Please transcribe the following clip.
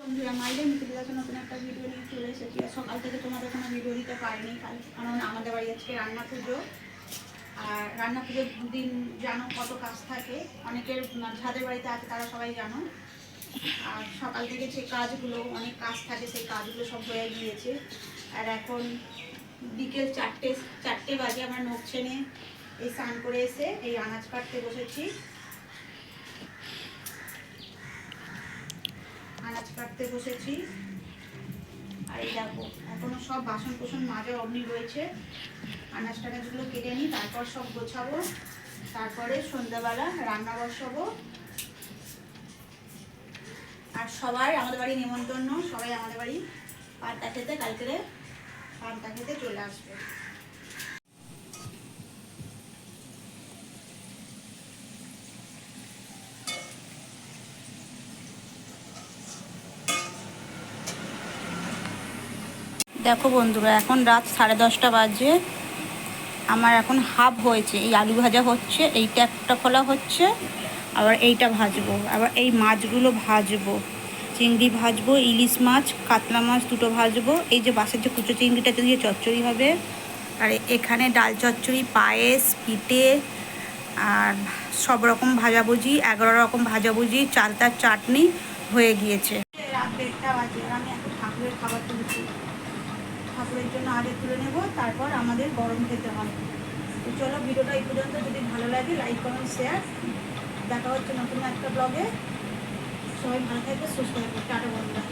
বন্ধুরা মাইলে মিত্রি কাছে নতুন একটা ভিডিও নিয়ে চলে এসেছি। সকাল থেকে তোমাদের কোনো ভিডিও দিতে পারিনি কারণ আমাদের বাড়ি আজকে রান্না পুজো। আর রান্না পুজোর দিন জানো কত কাজ থাকে। অনেকের যাদের বাড়িতে আছে তারা সবাই জানো। আর সকাল থেকে যে কাজগুলো, অনেক কাজ থাকে, সেই কাজগুলো সব হয়ে গিয়েছে। আর এখন বিকেল চারটে চারটে বাজে আমার নখ ছেনে এই স্নান করে এসে এই আনাজ কাটতে বসেছি আনাজ কাটতে বসেছি। আর এই দেখো, এখনও সব বাসন কোসন মাজার অগ্নি রয়েছে। আনাজ টানাজগুলো কেটে নিই, তারপর সব গোছাবো। তারপরে সন্ধ্যাবেলা রান্না বসাবো। আর সবাই আমাদের বাড়ি নিমন্ত্রণ সবাই আমাদের বাড়ি পান্তা খেতে কালকে পান্তা খেতে চলে আসবে। দেখো বন্ধুরা, এখন রাত সাড়ে দশটা বাজে। আমার এখন হাফ হয়েছে, এই আলু ভাজা হচ্ছে এইটা একটা খোলা হচ্ছে, আবার এইটা ভাজবো, আবার এই মাছগুলো ভাজবো। চিংড়ি ভাজবো, ইলিশ মাছ, কাতলা মাছ দুটো ভাজবো, এই যে বাসের যে কুচো চিংড়িটা দিয়ে চচ্চড়ি হবে, আর এখানে ডাল চচ্চড়ি, পায়েস, পিঠে, আর সব রকম ভাজাভুজি, এগারো রকম ভাজাভুজি, চালতার চাটনি হয়ে গিয়েছে। রাত দেড়টা বাজে আমি ঠাকুরের খাবার তুলছি। ঠাকুরের জন্য আগে তুলে নেব, তারপর আমাদের গরম খেতে হয় তো চলো, ভিডিওটা এই পর্যন্ত। যদি ভালো লাগে লাইক কমেন্ট শেয়ার দেখা হচ্ছে নতুন একটা ব্লগে সবাই ভালো থাকবে, সুস্থ থাকবে। টাটা, বন্ধুরা।